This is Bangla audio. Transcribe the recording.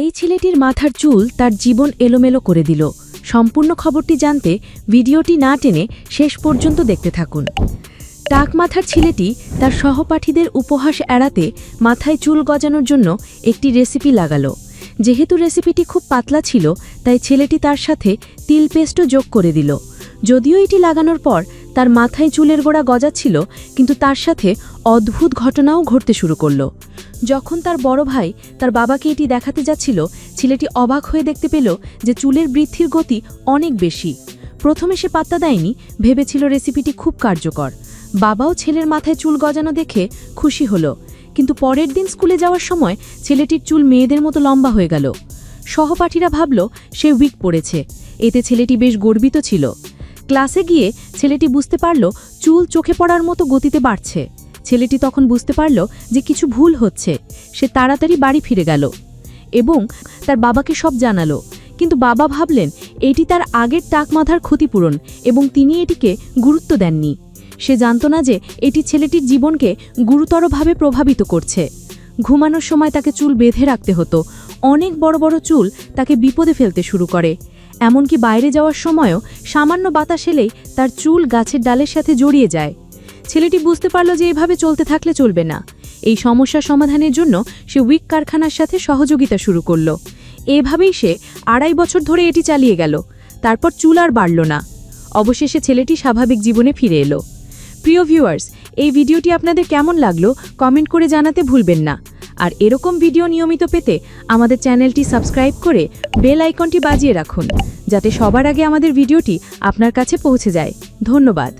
এই ছেলেটির মাথার চুল তার জীবন এলোমেলো করে দিল। সম্পূর্ণ খবরটি জানতে ভিডিওটি না টেনে শেষ পর্যন্ত দেখতে থাকুন। টাক মাথার ছেলেটি তার সহপাঠীদের উপহাস এড়াতে মাথায় চুল গজানোর জন্য একটি রেসিপি লাগালো। যেহেতু রেসিপিটি খুব পাতলা ছিল, তাই ছেলেটি তার সাথে তিল পেস্টও যোগ করে দিল। যদিও এটি লাগানোর পর তার মাথায় চুলের গোড়া গজাচ্ছিল, কিন্তু তার সাথে অদ্ভুত ঘটনাও ঘটতে শুরু করল। যখন তার বড় ভাই তার বাবাকে এটি দেখাতে যাচ্ছিল, ছেলেটি অবাক হয়ে দেখতে পেল যে চুলের বৃদ্ধির গতি অনেক বেশি। প্রথমে সে পাত্তা দেয়নি, ভেবেছিল রেসিপিটি খুব কার্যকর। বাবাও ছেলের মাথায় চুল গজানো দেখে খুশি হলো। কিন্তু পরের দিন স্কুলে যাওয়ার সময় ছেলেটির চুল মেয়েদের মতো লম্বা হয়ে গেল। সহপাঠীরা ভাবল, সে উইক পড়েছে। এতে ছেলেটি বেশ গর্বিত ছিল। ক্লাসে গিয়ে ছেলেটি বুঝতে পারল, চুল চোখে পড়ার মতো গতিতে বাড়ছে। ছেলেটি তখন বুঝতে পারল যে কিছু ভুল হচ্ছে। সে তাড়াতাড়ি বাড়ি ফিরে গেল এবং তার বাবাকে সব জানালো। কিন্তু বাবা ভাবলেন, এটি তার আগের টাক মাথার ক্ষতিপূরণ এবং তিনি এটিকে গুরুত্ব দেননি। সে জানত না যে এটি ছেলেটির জীবনকে গুরুতরভাবে প্রভাবিত করছে। ঘুমানোর সময় তাকে চুল বেঁধে রাখতে হতো। অনেক বড় বড় চুল তাকে বিপদে ফেলতে শুরু করে। এমনকি বাইরে যাওয়ার সময়ও সামান্য বাতাস এলেই তার চুল গাছের ডালের সাথে জড়িয়ে যায়। ছেলেটি বুঝতে পারল যে এভাবে চলতে থাকলে চলবে না। এই সমস্যা সমাধানের জন্য সে উইক কারখানার সাথে সহযোগিতা শুরু করল। এভাবেই সে আড়াই বছর ধরে এটি চালিয়ে গেল। তারপর চুল আর বাড়ল না। অবশেষে ছেলেটি স্বাভাবিক জীবনে ফিরে এলো। প্রিয় ভিউয়ার্স, এই ভিডিওটি আপনাদের কেমন লাগল কমেন্ট করে জানাতে ভুলবেন না। আর এরকম ভিডিও নিয়মিত পেতে আমাদের চ্যানেলটি সাবস্ক্রাইব করে বেল আইকনটি বাজিয়ে রাখুন, যাতে সবার আগে আমাদের ভিডিওটি আপনার কাছে পৌঁছে যায়। ধন্যবাদ।